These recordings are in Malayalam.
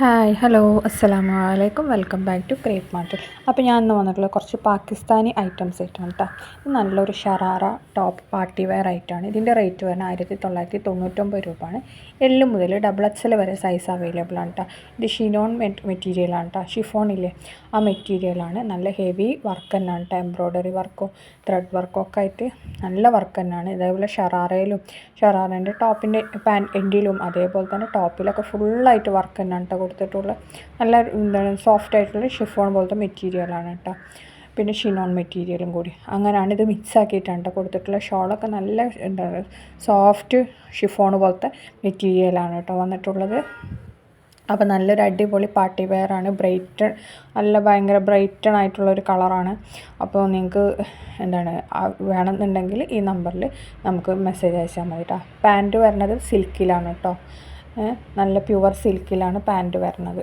ഹായ് ഹലോ അസ്സലാമു അലൈക്കും welcome back to Crepe Mart അപ്പോൾ ഞാൻ ഇന്ന് വന്നിട്ടുള്ള കുറച്ച് പാകിസ്ഥാനി ഐറ്റംസ് ആയിട്ടാണ് കേട്ടോ നല്ലൊരു ഷറാറ ടോപ്പ് പാർട്ടി വെയർ ആയിട്ടാണ്. ഇതിന്റെ റേറ്റ് വരുന്നത് ആയിരത്തി തൊള്ളായിരത്തി തൊണ്ണൂറ്റൊമ്പത് രൂപയാണ്. എല്ല് മുതൽ ഡബിൾ എക്സൽ വരെ സൈസ് അവൈലബിൾ ആണ് കേട്ടോ ഇത് ഷിനോൺ മെറ്റീരിയലാണ് കേട്ടോ ഷിഫോൺ ഇല്ലേ? ആ മെറ്റീരിയലാണ് നല്ല ഹെവി വർക്ക് തന്നെയാണ് കേട്ടോ എംബ്രോയ്ഡറി വർക്കും ത്രെഡ് വർക്കും ഒക്കെ ആയിട്ട് നല്ല വർക്ക് തന്നെയാണ്. ഇതേപോലെ ഷറാറയിലും ഷറാറേന്റെ ടോപ്പിന്റെ പാൻ എൻഡിലും അതേപോലെ തന്നെ ടോപ്പിലൊക്കെ ഫുള്ളായിട്ട് വർക്ക് തന്നെയാണ് കേട്ടോ കൊടുത്തിട്ടുള്ള നല്ല എന്താണ് സോഫ്റ്റ് ആയിട്ടുള്ള ഷിഫോൺ പോലത്തെ മെറ്റീരിയലാണ് കേട്ടോ പിന്നെ ഷിനോൺ മെറ്റീരിയലും കൂടി. അങ്ങനെയാണ് ഇത് മിക്സ് ആക്കിയിട്ടാണ് കേട്ടോ കൊടുത്തിട്ടുള്ള. ഷോളൊക്കെ നല്ല എന്താണ് സോഫ്റ്റ് ഷിഫോൺ പോലത്തെ മെറ്റീരിയലാണ് കേട്ടോ വന്നിട്ടുള്ളത്. അപ്പോൾ നല്ലൊരു അടിപൊളി പാർട്ടി വെയർ ആണ്. ബ്രൈറ്റ് നല്ല ഭയങ്കര ബ്രൈറ്റൺ ആയിട്ടുള്ള ഒരു കളറാണ് അപ്പോൾ നിങ്ങൾക്ക് എന്താണ് വേണമെന്നുണ്ടെങ്കിൽ ഈ നമ്പറിൽ നമുക്ക് മെസ്സേജ് അയച്ചാൽ മതി കേട്ടോ പാന്റ് വരുന്നത് സിൽക്കിലാണ് കേട്ടോ നല്ല പ്യുവർ സിൽക്കിലാണ് പാന്റ് വരുന്നത്.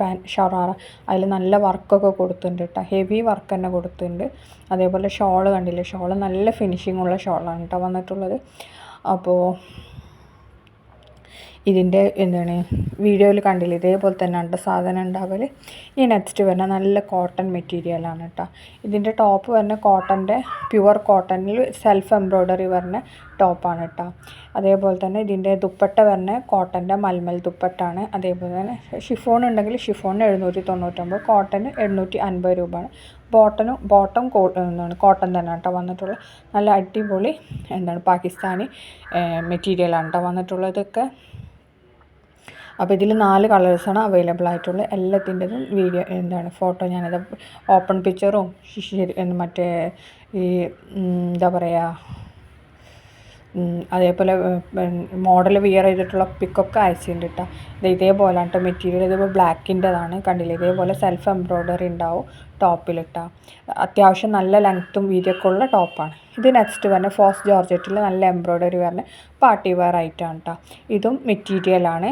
പാൻ ഷറാറ. അതിൽ നല്ല വർക്കൊക്കെ കൊടുത്തിട്ടുണ്ട് കേട്ടോ ഹെവി വർക്ക് തന്നെ കൊടുത്തിട്ടുണ്ട്. അതേപോലെ ഷോൾ കണ്ടില്ലേ? ഷോൾ നല്ല ഫിനിഷിങ്ങുള്ള ഷോളാണ് കേട്ടോ വന്നിട്ടുള്ളത്. അപ്പോൾ ഇതിന്റെ എന്താണ് വീഡിയോയിൽ കണ്ടില്ല? ഇതേപോലെ തന്നെ ഉണ്ട് സാധനം ഉണ്ടാവൽ ഈ നെക്സ്റ്റ് വരുന്ന നല്ല കോട്ടൺ മെറ്റീരിയലാണ് കേട്ടോ ഇതിന്റെ ടോപ്പ് വരുന്ന കോട്ടന്റെ പ്യുവർ കോട്ടണിൽ സെൽഫ് എംബ്രോയ്ഡറി വരുന്ന ടോപ്പാണ് കേട്ടോ അതേപോലെ തന്നെ ഇതിന്റെ ദുപ്പട്ട വരുന്ന കോട്ടന്റെ മൽമൽ ദുപ്പട്ടാണ് അതേപോലെ തന്നെ ഷിഫോൺ ഉണ്ടെങ്കിൽ ഷിഫോണിന് എഴുന്നൂറ്റി തൊണ്ണൂറ്റൊമ്പത് കോട്ടന് എഴുന്നൂറ്റി അൻപത് രൂപയാണ്. ബോട്ടനും ബോട്ടം കോ കോട്ടൺ തന്നെ കേട്ടോ വന്നിട്ടുള്ള. നല്ല അടിപൊളി എന്താണ് പാകിസ്ഥാനി മെറ്റീരിയലാണ് കേട്ടോ വന്നിട്ടുള്ളത് ഇതൊക്കെ. അപ്പോൾ ഇതിൽ നാല് കളേഴ്സാണ് അവൈലബിൾ ആയിട്ടുള്ളത് എല്ലാത്തിന്റെതും വീഡിയോ എന്താണ് ഫോട്ടോ ഞാനത് ഓപ്പൺ പിക്ചറും മറ്റേ ഈ എന്താ പറയുക അതേപോലെ മോഡൽ വിയർ ചെയ്തിട്ടുള്ള പിക്കൊക്കെ അയച്ചിട്ടുണ്ട് കേട്ടോ. ഇത് ഇതേപോലെ കേട്ടോ മെറ്റീരിയൽ. ഇതിപ്പോൾ ബ്ലാക്കിന്റെതാണ്. കണ്ടില്ലേ? ഇതേപോലെ സെൽഫ് എംബ്രോയ്ഡറി ഉണ്ടാവും ടോപ്പിൽ ഇട്ടാ. അത്യാവശ്യം നല്ല ലെങ്ത്തും വീതിയൊക്കെ ഉള്ള ടോപ്പാണ്. ഇത് നെക്സ്റ്റ് വരുന്ന ഫോസ് ജോർജറ്റിൽ നല്ല എംബ്രോയ്ഡറി വരുന്ന പാർട്ടി വെയർ ആയിട്ടാണ് കേട്ടോ. ഇതും മെറ്റീരിയലാണ്.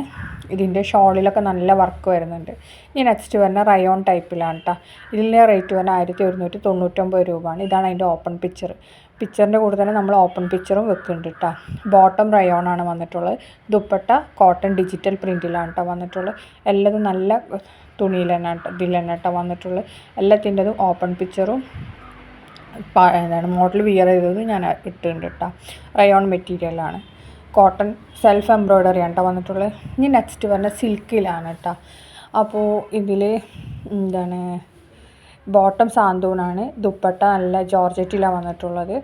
ഇതിന്റെ ഷോളിലൊക്കെ നല്ല വർക്ക് വരുന്നുണ്ട്. ഇനി നെക്സ്റ്റ് വരുന്ന റയോൺ ടൈപ്പിലാണ് കേട്ടോ ഇതിന്റെ റേറ്റ് വരുന്ന ആയിരത്തി ഒരുന്നൂറ്റി തൊണ്ണൂറ്റൊമ്പത് രൂപയാണ്. ഇതാണ് അതിന്റെ ഓപ്പൺ പിക്ചർ പിക്ചറിന്റെ കൂടെ തന്നെ നമ്മൾ ഓപ്പൺ പിക്ചറും വെക്കുന്നുണ്ട് കേട്ടോ ബോട്ടം റയോൺ ആണ് വന്നിട്ടുള്ളത്. ദുപ്പട്ട കോട്ടൺ ഡിജിറ്റൽ പ്രിന്റിലാണ് കേട്ടോ വന്നിട്ടുള്ളത്. എല്ലാതും നല്ല തുണിയിൽ തന്നെ ഇതിൽ തന്നെ കേട്ടോ വന്നിട്ടുള്ളത്. എല്ലാത്തിന്റെതും ഓപ്പൺ പിക്ചറും എന്താണ് മോഡൽ വിയർ ചെയ്തത് ഞാൻ ഇട്ടിട്ടുണ്ട് കേട്ടോ റയോൺ മെറ്റീരിയലാണ് കോട്ടൺ സെൽഫ് എംബ്രോയ്ഡറി ആണ് കേട്ടോ വന്നിട്ടുള്ളത് ഇനി നെക്സ്റ്റ് വരുന്ന സിൽക്കിലാണ് കേട്ടോ അപ്പോൾ ഇതിൽ എന്താണ് ബോട്ടം സാന്തൂണാണ് ദുപ്പട്ട നല്ല ജോർജറ്റിലാണ് വന്നിട്ടുള്ളത്.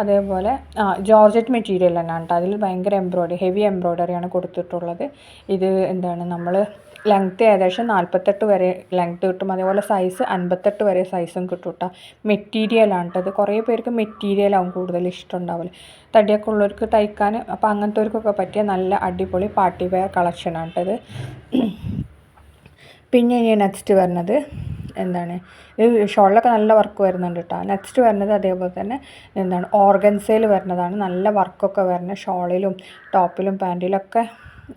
അതേപോലെ ആ ജോർജറ്റ് മെറ്റീരിയൽ തന്നെയാണ് കേട്ടോ അതിൽ ഭയങ്കര എംബ്രോയ്ഡറി ഹെവി എംബ്രോയ്ഡറിയാണ് കൊടുത്തിട്ടുള്ളത്. ഇത് എന്താണ് നമ്മൾ ലെങ്ത്ത് ഏകദേശം നാൽപ്പത്തെട്ട് വരെ ലെങ്ത്ത് കിട്ടും. അതേപോലെ സൈസ് അൻപത്തെട്ട് വരെ സൈസും കിട്ടും കേട്ടോ മെറ്റീരിയലാണ് കേട്ടത് കുറേ പേർക്ക് മെറ്റീരിയലാവും കൂടുതൽ ഇഷ്ടം ഉണ്ടാവില്ല തടിയൊക്കെ ഉള്ളവർക്ക് തയ്ക്കാൻ അപ്പോൾ അങ്ങനത്തെവർക്കൊക്കെ പറ്റിയ നല്ല അടിപൊളി പാർട്ടി വെയർ കളക്ഷനാണ് കേട്ടത് പിന്നെ ഇനി നെക്സ്റ്റ് വരുന്നത് എന്താണ്? ഇത് ഷോളിലൊക്കെ നല്ല വർക്ക് വരുന്നുണ്ട് കേട്ടോ നെക്സ്റ്റ് വരുന്നത് അതേപോലെ തന്നെ എന്താണ്? ഓർഗൻസയിൽ വരുന്നതാണ്. നല്ല വർക്കൊക്കെ വരുന്ന ഷോളിലും ടോപ്പിലും പാന്റിലൊക്കെ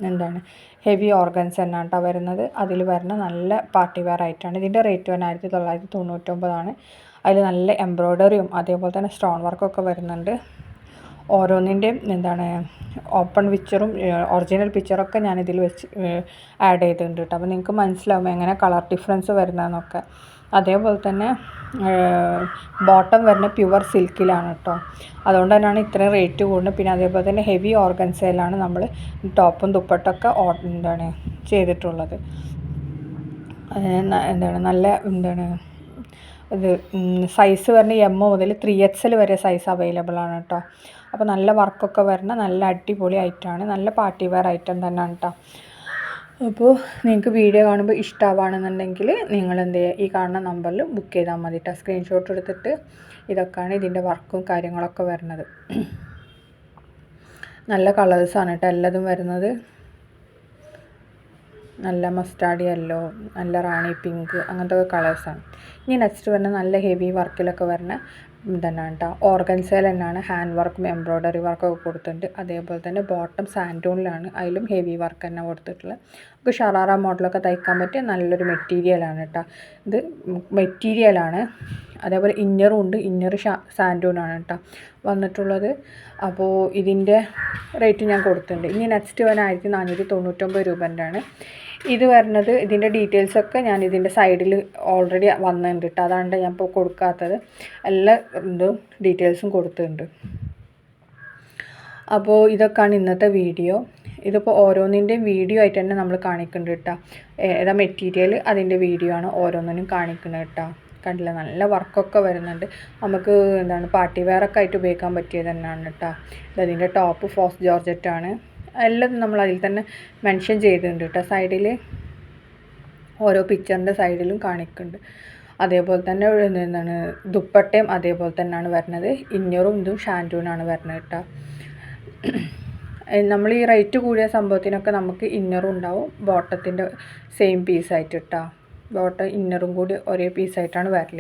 എന്താണ് ഹെവി ഓർഗൻസ് എന്നാണ് കേട്ടോ വരുന്നത്. അതിൽ വരുന്ന നല്ല പാർട്ടി വെയർ ആയിട്ടാണ്. ഇതിന്റെ റേറ്റ് വരുന്നത് ആയിരത്തി തൊള്ളായിരത്തി തൊണ്ണൂറ്റൊമ്പതാണ്. അതിൽ നല്ല എംബ്രോയ്ഡറിയും അതേപോലെ തന്നെ സ്റ്റോൺ വർക്കൊക്കെ വരുന്നുണ്ട്. ഓരോന്നിന്റെയും എന്താണ് ഓപ്പൺ പിക്ചറും ഒറിജിനൽ പിക്ചറൊക്കെ ഞാൻ ഇതിൽ വെച്ച് ആഡ് ചെയ്തിട്ടുണ്ട് കേട്ടോ. അപ്പോൾ നിങ്ങൾക്ക് മനസ്സിലാവും എങ്ങനെ കളർ ഡിഫറൻസ് വരുന്നതെന്നൊക്കെ. അതേപോലെ തന്നെ ബോട്ടം വരുന്ന പ്യുവർ സിൽക്കിലാണ് കേട്ടോ. അതുകൊണ്ട് തന്നെയാണ് ഇത്രയും റേറ്റ് കൂടുന്നത്. പിന്നെ അതേപോലെ തന്നെ ഹെവി ഓർഗൻസയിലാണ് നമ്മൾ ടോപ്പും ദുപ്പട്ടൊക്കെ എന്താണ് ചെയ്തിട്ടുള്ളത്. എന്താണ് നല്ല എന്താണ് ഇത് സൈസ് വരുന്ന എം മുതൽ ത്രീ എൽ വരെ സൈസ് അവൈലബിൾ ആണ് കേട്ടോ. അപ്പോൾ നല്ല വർക്കൊക്കെ വരുന്ന നല്ല അടിപൊളി ഐറ്റമാണ്. നല്ല പാർട്ടി വെയർ ഐറ്റം തന്നെയാണ് കേട്ടോ അപ്പോൾ നിങ്ങൾക്ക് വീഡിയോ കാണുമ്പോൾ ഇഷ്ടമാവുകയാണെന്നുണ്ടെങ്കിൽ നിങ്ങൾ എന്ത് ചെയ്യുക ഈ കാണുന്ന നമ്പറിൽ ബുക്ക് ചെയ്താൽ മതി കേട്ടോ സ്ക്രീൻഷോട്ട് എടുത്തിട്ട് ഇതൊക്കെയാണ് ഇതിന്റെ വർക്കും കാര്യങ്ങളൊക്കെ വരുന്നത്. നല്ല കളേഴ്സാണ് കേട്ടോ എല്ലാതും വരുന്നത്. നല്ല മസ്റ്റാർഡ് യെല്ലോ നല്ല റാണി പിങ്ക് അങ്ങനത്തെ കളേഴ്സാണ് ഇനി നെക്സ്റ്റ് വരുന്ന നല്ല ഹെവി വർക്കിലൊക്കെ വരുന്ന തന്നെയാണ് കേട്ടോ ഓർഗൻസയിൽ തന്നെയാണ് ഹാൻഡ് വർക്കും എംബ്രോയ്ഡറി വർക്കൊക്കെ കൊടുത്തിട്ടുണ്ട്. അതേപോലെ തന്നെ ബോട്ടം സാൻഡൂണിലാണ് അതിലും ഹെവി വർക്ക് തന്നെ കൊടുത്തിട്ടുള്ളത്. നമുക്ക് ഷറാറ മോഡലൊക്കെ തയ്ക്കാൻ പറ്റിയ നല്ലൊരു മെറ്റീരിയലാണ് കേട്ടോ ഇത് മെറ്റീരിയലാണ് അതേപോലെ ഇന്നറും ഉണ്ട്. ഇന്നർ ഷാ സാൻഡൂണാണ് കേട്ടോ വന്നിട്ടുള്ളത്. അപ്പോൾ ഇതിന്റെ റേറ്റ് ഞാൻ കൊടുത്തിട്ടുണ്ട്. ഇനി നെക്സ്റ്റ് വൺ ആയിരത്തി നാനൂറ്റി തൊണ്ണൂറ്റൊമ്പത് രൂപന്റെ ആണ് ഇത് വരുന്നത് ഇതിന്റെ ഡീറ്റെയിൽസൊക്കെ ഞാൻ ഇതിന്റെ സൈഡിൽ ഓൾറെഡി വന്നിട്ടുണ്ട് കേട്ടോ അതാണ് ഞാൻ ഇപ്പോൾ കൊടുക്കാത്തത്. എല്ലാ ഇതും ഡീറ്റെയിൽസും കൊടുത്തിട്ടുണ്ട്. അപ്പോൾ ഇതൊക്കെയാണ് ഇന്നത്തെ വീഡിയോ ഇതിപ്പോൾ ഓരോന്നിന്റെയും വീഡിയോ ആയിട്ട് തന്നെ നമ്മൾ കാണിക്കുന്നുണ്ട് കേട്ടോ ഏതാ മെറ്റീരിയൽ അതിന്റെ വീഡിയോ ആണ് ഓരോന്നിനും കാണിക്കുന്നത് കേട്ടോ കണ്ടില്ല? നല്ല വർക്കൊക്കെ വരുന്നുണ്ട്. നമുക്ക് എന്താണ് പാർട്ടി വെയറൊക്കെ ആയിട്ട് ഉപയോഗിക്കാൻ പറ്റിയത് തന്നെയാണ് കേട്ടോ ഇതിന്റെ ടോപ്പ് ഫോസ് ജോർജറ്റാണ് എല്ലാം നമ്മൾ അതിൽ തന്നെ മെൻഷൻ ചെയ്തിട്ടുണ്ട് കേട്ടോ സൈഡിൽ ഓരോ പിക്ചറിന്റെ സൈഡിലും കാണിക്കുന്നുണ്ട് അതേപോലെ തന്നെ എന്താണ് ദുപ്പട്ടയും അതേപോലെ തന്നെയാണ് വരുന്നത്. ഇന്നറും ഇതും ഷാന്റൂനാണ് വരുന്നത് കേട്ടോ നമ്മൾ ഈ റേറ്റ് കൂടിയ സംഭവത്തിനൊക്കെ നമുക്ക് ഇന്നറും ഉണ്ടാവും. ബോട്ടത്തിന്റെ സെയിം പീസായിട്ട് കേട്ടോ ബോട്ടം ഇന്നറും കൂടി ഒരേ പീസായിട്ടാണ് വരൽ.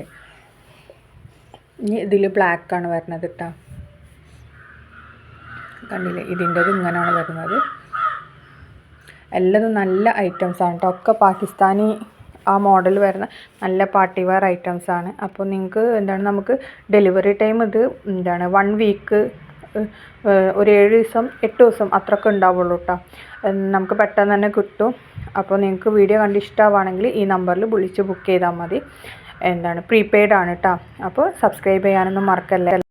ഇനി ഇതിൽ ബ്ലാക്കാണ് വരുന്നത് കേട്ടോ കണ്ടില്ലേ ഇതിന്റെത് ഇങ്ങനെയാണ് വരുന്നത് എല്ലാതും നല്ല ഐറ്റംസ് ആണ് കേട്ടോ ഒക്കെ പാകിസ്ഥാനി ആ മോഡൽ വരുന്ന നല്ല പാർട്ടി വെയർ ഐറ്റംസ് ആണ്. അപ്പോൾ നിങ്ങൾക്ക് എന്താണ് നമുക്ക് ഡെലിവറി ടൈം ഇത് എന്താണ് വൺ വീക്ക് ഒരു ഏഴ് ദിവസം എട്ട് ദിവസം അത്രയൊക്കെ ഉണ്ടാവുള്ളൂ കേട്ടോ നമുക്ക് പെട്ടെന്ന് തന്നെ കിട്ടും. അപ്പോൾ നിങ്ങൾക്ക് വീഡിയോ കണ്ട് ഇഷ്ടമാവുകയാണെങ്കിൽ ഈ നമ്പറിൽ വിളിച്ച് ബുക്ക് ചെയ്താൽ മതി. എന്താണ് പ്രീപെയ്ഡ് ആണ് കേട്ടോ അപ്പോൾ സബ്സ്ക്രൈബ് ചെയ്യാനൊന്നും മറക്കല്ലേ?